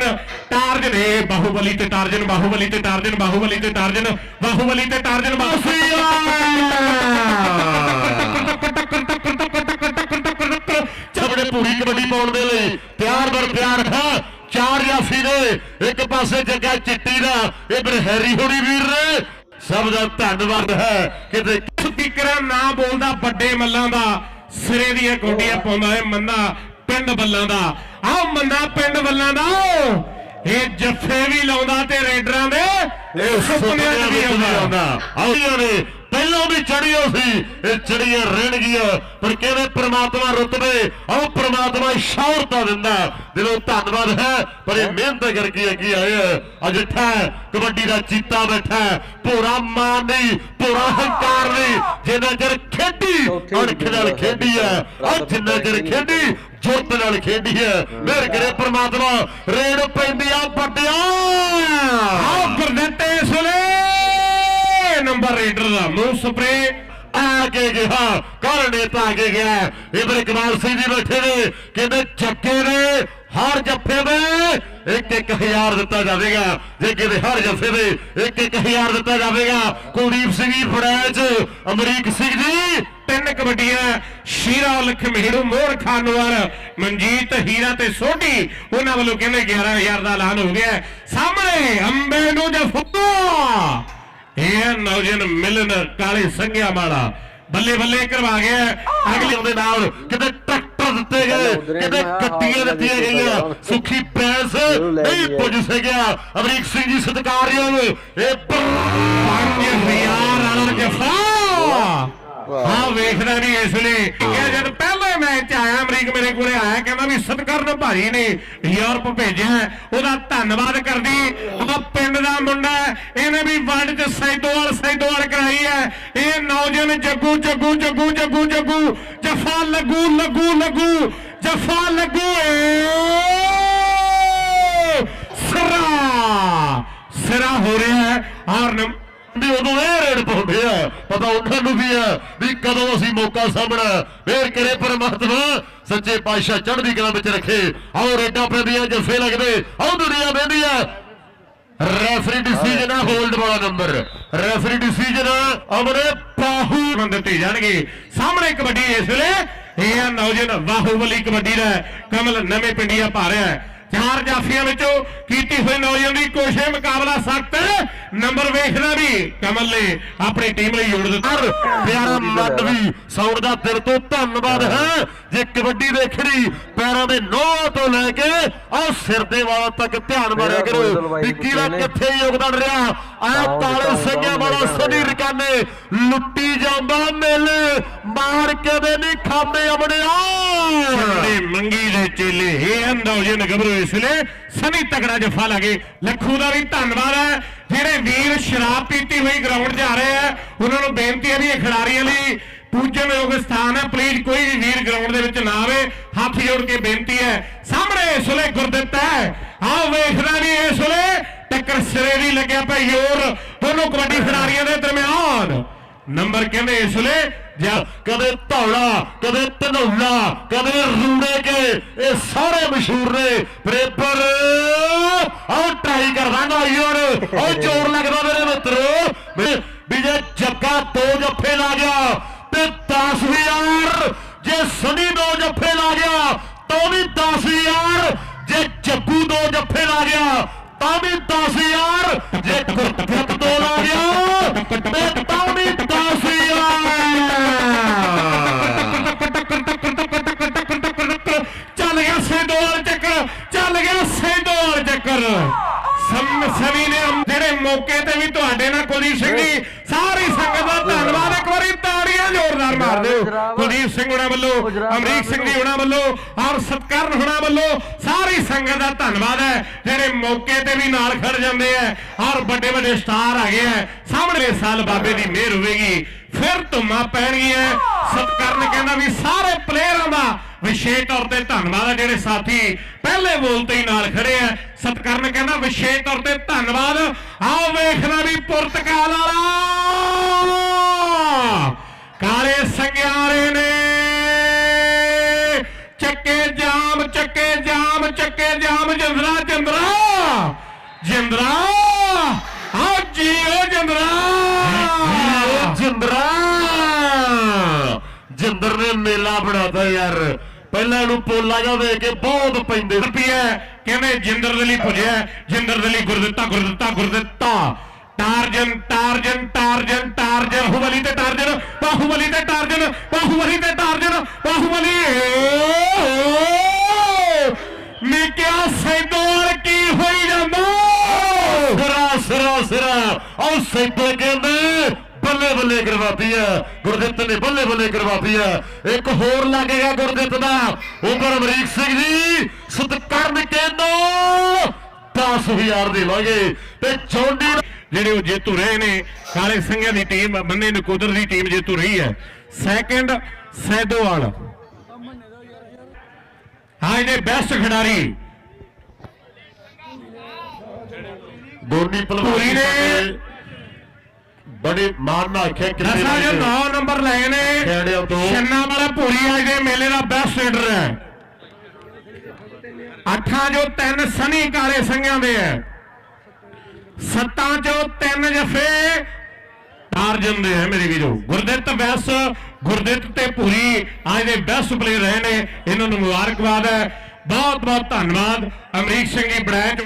Tarzan Tarzan ਏ ਬਾਹੂਬਲੀ ਤੇ Tarzan Baahubali ਤੇ Tarzan Baahubali ਤੇ ਟਾਰਜਨ ਬਾਹੂਬਲੀ ਤੇ ਟਾਰਜਨ ਛਬੜੇ ਪੂਰੀ ਕਬੱਡੀ ਪਾਉਣ ਦੇ ਲਈ ਪਿਆਰ ਬਰ ਪਿਆਰ ਹੈ ਚਾਰ ਜਾਫੀ ਨੇ ਇੱਕ ਪਾਸੇ ਜੱਗਾ ਚਿੱਟੀ ਦਾ ਇਧਰ ਹੈਰੀ ਹੋਣੀ ਵੀਰ ਨੇ। ਸਭ ਦਾ ਧੰਨਵਾਦ ਹੈ। ਕਿਤੇ ਸਪੀਕਰਾਂ ਨਾ ਬੋਲਦਾ ਵੱਡੇ ਮੱਲਾਂ ਦਾ। ਸਿਰੇ ਦੀਆਂ ਗੋਡੀਆਂ ਪਾਉਂਦਾ ਏ ਮੰਨਾ ਪਿੰਡ ਬੱਲਾਂ ਦਾ। ਮੰਨਾ ਪਿੰਡ ਬੱਲਾਂ ਦਾ ਇਹ ਜੱਫੇ ਵੀ ਲਾਉਂਦਾ ਤੇ ਰੇਡਰਾਂ ਦੇ ਇਹ ਸੁਪਨਿਆਂ 'ਚ ਵੀ ਆਉਂਦਾ। ਆਉਂਦੀਆਂ ਨੇ ਪਹਿਲਾਂ ਚੜੀਆਂ ਸੀ। ਇਹ ਚੜੀਆਂ ਰਹਿਣਗੀਆਂ ਪਰ ਕਹਿੰਦੇ ਪ੍ਰਮਾਤਮਾ ਰੁਤਬੇ ਆਹ ਪ੍ਰਮਾਤਮਾ ਸ਼ੌਹਰਤਾ ਦਿੰਦਾ। ਦਿਲੋਂ ਧੰਨਵਾਦ ਹੈ, ਪਰ ਇਹ ਮਿਹਨਤ ਕਰਕੇ ਅੱਗੇ ਆਏ ਆ। ਕਬੱਡੀ ਦਾ ਚੀਤਾ ਬੈਠਾ ਹੈ। ਭੋਰਾ ਮਾਨ ਨਹੀਂ ਭੋਰਾ ਹੰਕਾਰ ਨਹੀਂ ਜਿੰਨਾ ਚਿਰ ਖੇਡੀ, ਅਣਖ ਨਾਲ ਖੇਡੀ ਹੈ ਅੱਜ ਜਿੰਨਾ ਚਿਰ ਖੇਡੀ, ਜੁਰਤ ਨਾਲ ਖੇਡੀ ਹੈ ਮਿਹਰ ਕਰੇ ਪ੍ਰਮਾਤਮਾ, ਰੇੜ ਪੈਂਦੀ ਆ, ਵੱਡਿਆ। ਰੇਡਰ ਦਾ ਮੂੰਹ ਸਪਰੇ ਆ ਕੇ ਗਿਆ ਕੌਣ ਨੇਤਾ ਕੇ ਗਿਆ। ਇਧਰ ਇਕਬਾਲ ਸਿੰਘ ਜੀ ਬੈਠੇ ਨੇ, ਕਹਿੰਦੇ ਚੱਕੇ ਨੇ, ਹਰ ਜੱਫੇ ਦੇ, ਇੱਕ ਇੱਕ ਹਜ਼ਾਰ ਦਿੱਤਾ ਜਾਵੇਗਾ। ਜੇ ਕਿਤੇ ਹਰ ਜੱਫੇ ਦੇ, ਇੱਕ ਇੱਕ ਹਜ਼ਾਰ ਦਿੱਤਾ ਜਾਵੇਗਾ। ਕੁਲਦੀਪ ਸਿੰਘ ਜੀ ਫੜੈਚ ਅਮਰੀਕ ਸਿੰਘ ਜੀ, ਤਿੰਨ ਕਬੱਡੀਆਂ, ਸ਼ੀਰਾ ਲਖ ਮਹਿੜੂ ਮੋਹਰ ਖਾਨਵਾਰ, ਮਨਜੀਤ ਹੀਰਾ ਤੇ ਸੋਢੀ, ਉਹਨਾਂ ਵੱਲੋਂ ਕਹਿੰਦੇ 11000 ਦਾ ਐਲਾਨ ਹੋ ਗਿਆ। ਸਾਹਮਣੇ ਅੰਬੇ ਨੂੰ ਜਫਾ! ਇਹ ਨੌਜਵਾਨ ਮਿਲਨ ਕਾਲੇ ਸੰਘਿਆ ਵਾਲਾ ਬੱਲੇ ਬੱਲੇ ਕਰਵਾ ਗਿਆ। ਅਗਲੇ ਉਹਦੇ ਨਾਲ ਕਿਤੇ ਟਰੈਕਟਰ ਦਿੱਤੇ ਗਏ ਕਿਤੇ ਗੱਡੀਆਂ ਦਿੱਤੀਆਂ ਗਈਆਂ। ਸੁਖੀ ਪੈਸ ਨਹੀਂ ਪੁੱਜ ਸਕਿਆ। ਅਮਰੀਕ ਸਿੰਘ ਜੀ ਸਤਿਕਾਰਯੋਗ। ਇਹ ਪੰਜ ਹਜ਼ਾਰ ਵਾਲਾ ਜਫਾ। ਹਾਂ ਵੇਖਦਾ ਨਹੀਂ ਇਸ ਲਈ। ਇਹ ਜਦ ਪਹਿਲੇ ਮੈਚ ਆਇਆ ਅਮਰੀਕ ਮੇਰੇ ਕੋਲੇ ਆਇਆ ਕਹਿੰਦਾ ਵੀ ਸਤਕਰਨ ਭਾਜੀ ਨੇ ਯੂਰਪ ਭੇਜਿਆ। ਉਹਦਾ ਧੰਨਵਾਦ ਕਰਦੀ। ਉਹਦਾ ਦਾ ਮੁੰਡਾ ਇਹਨੇ ਵੀ ਵਰਲਡ ਚ ਸੈਦੋਵਾਲ ਸੈਦੋਵਾਲ ਕਰਾਈ ਹੈ। ਇਹ ਨੌਜਵਾਨ ਜੱਗੂ ਜੱਗੂ ਜੱਗੂ ਜੱਗੂ ਜੱਗੂ, ਜਫਾ ਲੱਗੂ ਲੱਗੂ ਲੱਗੂ, ਜਫਾ ਲੱਗੂ ਏ ਸਿਰਾ। ਹੋ ਰਿਹਾ ਹੈ। ਔਰ ਵੀ ਉਦੋਂ ਇਹ ਰੇਡ ਪਾਉਂਦੇ ਆ। ਪਤਾ ਉਹਨਾਂ ਨੂੰ ਵੀ ਆ ਵੀ ਕਦੋਂ ਅਸੀਂ ਮੌਕਾ ਸਾਹਮਣਾ ਫੇਰ ਕਰੇ ਪਰਮਾਤਮਾ, ਸੱਚੇ ਪਾਤਸ਼ਾਹ ਚੜ੍ਹਦੀ ਕਲਾ ਵਿੱਚ ਰੱਖੇ। ਆਓ ਰੇਡਾਂ ਪੈਂਦੀਆਂ, ਜੱਫੇ ਲੱਗਦੇ। ਆਓ ਦੁਨੀਆ ਬਹਿੰਦੀ ਆ ਰੈਫਰੀ ਡਿਸੀਜਨ ਆ ਹੋਲਡ ਵਾਲਾ ਨੰਬਰ ਰੈਫਰੀ ਡਿਸੀਜਨ ਅਮਰੇ ਪਾਹੂ ਨੂੰ ਦਿੱਤੇ ਜਾਣਗੇ। ਸਾਹਮਣੇ ਕਬੱਡੀ ਇਸ ਵੇਲੇ। ਇਹ ਆ ਨੌਜਵਾਨ ਬਾਹੂਬਲੀ ਕਬੱਡੀ ਦਾ। ਕਮਲ ਨਵੇਂ ਪਿੰਡੀਆਂ ਪਾ ਰਿਹਾ ਹੈ। ਚਾਰ ਜਾਫੀਆਂ ਵਿੱਚੋਂ ਕੀਤੀ ਹੋਈ ਨੌਜਵਾਨ ਦੀ ਕੋਸ਼ਿਸ਼ ਮੁਕਾਬਲਾ ਸਖਤ ਨੰਬਰ ਵੇਖਦਾ ਵੀ ਕਮਲ ਨੇ ਆਪਣੀ ਟੀਮ ਲਈ ਜੋੜ ਦਿੱਤਾ। ਪਰ ਪਿਆਰਾ ਮੱਦ ਵੀ ਸੌਣ ਦਾ ਦਿਲ ਤੋਂ ਧੰਨਵਾਦ ਹੈ। ਜੇ ਕਬੱਡੀ ਦੇਖਣੀ ਪੈਰਾਂ ਦੇ ਨੋਹ ਤੋਂ ਲੈ ਕੇ ਆਹ ਸਿਰ ਦੇ ਵਾਲਾਂ ਤੱਕ ਧਿਆਨ ਮਾਰਿਆ ਕਰੋ। ਵੀ ਕਿਹਦਾ ਕਿੱਥੇ ਯੋਗਦਾਨ ਰਿਹਾ? ਆਹ ਤਾਲੇ ਸਿੰਘਾਂ ਵਾਲਾ ਸਨੀ ਰਕਾਨੇ ਲੁੱਟੀ ਜਾਂਦਾ ਮੇਲੇ। ਮਾਰ ਕੇ ਦੇ ਨਹੀਂ ਖਾਂਦੇ ਅਮੜਿਆ ਤੇ ਮੰਗੀ ਦੇ ਚੇਲੇ। ਇਹ ਨੌਜਵਾਨ ਗੱਭਰੂ ਇਸ ਵੇਲੇ ਸਨੀ ਤਗੜਾ ਜਫਾ ਲਾਗੇ ਲੱਖੂ ਦਾ ਵੀ ਧੰਨਵਾਦ ਹੈ। ਜਿਹੜੇ ਵੀਰ ਸ਼ਰਾਬ ਪੀਤੀ ਹੋਈ ਗਰਾਊਂਡ 'ਚ ਆ ਰਹੇ ਆ ਉਹਨਾਂ ਨੂੰ ਬੇਨਤੀ ਹੈ ਵੀ ਇਹ ਖਿਡਾਰੀਆਂ ਲਈ ਪੂਜਨਯੋਗ ਸਥਾਨ ਹੈ। ਪਲੀਜ਼ ਕੋਈ ਵੀ ਵੀਰ ਗਰਾਊਂਡ ਦੇ ਵਿੱਚ ਨਾ ਆਵੇ, ਹੱਥ ਜੋੜ ਕੇ ਬੇਨਤੀ ਹੈ। ਸਾਹਮਣੇ ਇਸ ਵੇਲੇ ਗੁਰਦਿੱਤ ਹੈ। ਆਹ ਵੇਖਦਾ ਵੀ ਇਸ ਵੇਲੇ ਟੱਕਰ ਸਿਰੇ ਦੀ ਲੱਗਿਆ ਭਾਈ ਹੋਰ ਦੋਨੋਂ ਕਬੱਡੀ ਖਿਡਾਰੀਆਂ ਦੇ ਦਰਮਿਆਨ। ਨੰਬਰ ਕਹਿੰਦੇ ਇਸ ਵੇਲੇ ਜਾਂ ਕਦੇ ਧੌਲਾ, ਕਦੇ ਧਨੌਲਾ, ਕਦੇ ਰੂੜੇ ਕੇ, ਇਹ ਸਾਰੇ ਮਸ਼ਹੂਰ ਨੇ। ਬਰੇਬਰ, ਆਹ ਟਰਾਈ ਕਰਦਾ ਨਾਈਓਰ ਉਹ ਜ਼ੋਰ ਲੱਗਦਾ ਮੇਰੇ ਮਿੱਤਰੋ। ਵੀ- ਜੇ ਜੱਗਾ ਦੋ ਜੱਫੇ ਲਾ ਗਿਆ ਤੇ 10000 ਜੇ ਸਨੀ ਦੋ ਜੱਫੇ ਲਾ ਗਿਆ, ਤਾਂ ਵੀ 10000 ਜੇ ਜੱਗੂ ਦੋ ਜੱਫੇ ਲਾ ਗਿਆ, ਤਾਂ ਵੀ 10000 ਜੇ ਗੁਰਦਿੱਤ ਦੋ ਸਮ ਨੇ ਜਿਹੜੇ ਮੌਕੇ ਤੇ ਵੀ ਤੁਹਾਡੇ ਨਾਲ ਕੁਲਦੀਪ ਸਿੰਘ ਜੀ ਸਾਰੀ ਸੰਗਤ ਦਾ ਧੰਨਵਾਦ। ਇੱਕ ਵਾਰੀ ਤਾੜੀਆਂ ਜ਼ੋਰਦਾਰ ਮਾਰ ਦਿਓ। ਕੁਲਦੀਪ ਸਿੰਘ ਹੁਣਾਂ ਵੱਲੋਂ ਅਮਰੀਕ ਸਿੰਘ ਜੀ ਹੁਣਾਂ ਵੱਲੋਂ ਔਰ ਸਤਕਰਨ ਹੁਣਾਂ ਵੱਲੋਂ ਸਾਰੀ ਸੰਗਤ ਦਾ ਧੰਨਵਾਦ ਹੈ। ਜਿਹੜੇ ਮੌਕੇ ਤੇ ਵੀ ਨਾਲ ਖੜ ਜਾਂਦੇ ਆ ਔਰ ਵੱਡੇ ਵੱਡੇ ਸਟਾਰ ਆ ਗਏ ਆ ਸਾਹਮਣੇ ਸਾਲ ਬਾਬੇ ਦੀ ਮਿਹਰ ਹੋਵੇਗੀ। ਫਿਰ ਧੁੰਮਾਂ ਪੈਣਗੀਆਂ। ਸਤਕਰਨ ਕਹਿੰਦਾ ਵੀ ਸਾਰੇ ਪਲੇਅਰਾਂ ਦਾ ਵਿਸ਼ੇਸ਼ ਤੌਰ ਤੇ ਧੰਨਵਾਦ ਹੈ ਜਿਹੜੇ ਸਾਥੀ ਪਹਿਲੇ ਬੋਲ ਤੇ ਹੀ ਨਾਲ ਖੜੇ ਆ। ਸਤਕਰਨ ਕਹਿੰਦਾ ਵਿਸ਼ੇਸ਼ ਤੌਰ ਤੇ ਧੰਨਵਾਦ। ਆਓ ਵੇਖਣਾ ਵੀ ਪੁਰਤਗਾਲ ਵਾਲਾ। ਕਾਲੇ ਸੰਗਿਆਰੇ ਨੇ। ਚੱਕੇ ਜਾਮ ਚੱਕੇ ਜਾਮ ਚੱਕੇ ਜਾਮ, ਜਿੰਦਰਾ, ਜੰਦਰਾ। ਜਿੰਦਰਾ। ਆ ਜੀਓ ਜਿੰਦਰਾ। ਜਿੰਦਰਾ। ਨੇ ਮੇਲਾ ਬਣਾਤਾ ਯਾਰ। ਪਹਿਲਾਂ ਇਹਨੂੰ ਪੋਲਾ ਜਾ ਵੇਖ ਕੇ ਬਹੁਤ ਪੈਂਦੇ। ਰੁਪਿਆ ਕਹਿੰਦੇ ਜਿੰਦਰ ਦੇ ਲਈ ਭੁਜਿਆ ਜਿੰਦਰ ਦੇ ਲਈ Gurditta Gurditta Gurditta. Tarzan Tarzan Tarzan Tarzan. Baahubali ਤੇ ਟਾਰਜਨ, ਬਾਹੂਬਲੀ ਤੇ ਟਾਰਜਨ, ਬਾਹੂਬਲੀ ਤੇ ਟਾਰਜਨ, ਬਾਹੂਬਲੀ। ਮੈਂ ਸੈਦੋਰ ਕੀ ਹੋਈ ਜਾਂਦਾ? ਸਿਰਾ ਸਿਰਾ ਸਿਰਾ। ਉਹ ਸੈਂਪਲ ਕਹਿੰਦੇ ਬੱਲੇ ਕਰਵਾਤੀ ਆ ਗੁਰਦਿੱਤ ਨੇ ਬੱਲੇ ਬੱਲੇ ਕਰਵਾਤੀ ਆ ਇੱਕ ਹੋਰ ਲੱਗੇਗਾ ਗੁਰਦਿੱਤ ਦਾ ਉਪਰ ਅਮਰੀਕ ਸਿੰਘ ਜੀ ਸਤਕਰਨ ਕਹਿੰਦੋ 10000 ਦੇਵਾਂਗੇ ਤੇ ਚੌਂਡੀ ਜਿਹੜੇ ਉਹ ਜੇਤੂ ਰਹੇ ਨੇ ਕਾਲੇ ਸਿੰਘਾਂ ਦੀ ਟੀਮ ਬੰਨੇ ਨਕੋਦਰ ਦੀ ਟੀਮ ਜੇਤੂ ਰਹੀ ਹੈ। ਸੈਕੰਡ ਸੈਦੋਵਾਲ। ਹਾਂ ਇਹਦੇ ਬੈਸਟ ਖਿਡਾਰੀ। ਦੋਨੀ ਧੂਰੀ ਭਲਵਾਨੀ ਨੇ ਬੜੇ ਮਾਣ ਨਾਲ ਆਖਿਆ ਕਿੰਨੇ ਦਸਾਂ ਜੋ ਲੱਗੇ। 9 ਨੰਬਰ ਲਏ ਨੇ। ਖੇੜਿਆਂ ਤੋਂ ਛੰਨਾ ਵਾਲਾ ਭੂਰੀ ਅੱਜ ਦੇ ਮੇਲੇ ਦਾ ਬੈਸਟ ਰੇਡਰ ਹੈ। ਅੱਠਾਂ ਜੋ ਤਿੰਨ ਸਨੀ ਕਾਲੇ ਸਿੰਘਾਂ ਦੇ ਹੈ। ਸੱਤਾਂ ਚੋਂ ਤਿੰਨ ਜਫੇ ਟਾਰਜਨ ਦੇ ਹੈ ਮੇਰੇ ਵੀਰੋ। ਗੁਰਦਿੱਤ ਵੈਸ ਗੁਰਦਿੱਤ ਤੇ ਪੂਰੀ ਅੱਜ ਦੇ ਬੈਸਟ ਪਲੇਅਰ ਰਹੇ ਨੇ। ਇਹਨਾਂ ਨੂੰ ਮੁਬਾਰਕਬਾਦ ਹੈ। ਬਹੁਤ ਬਹੁਤ ਧੰਨਵਾਦ। ਅਮਰੀਕ ਸਿੰਘ ਜੀ ਬ੍ਰਾਂਚ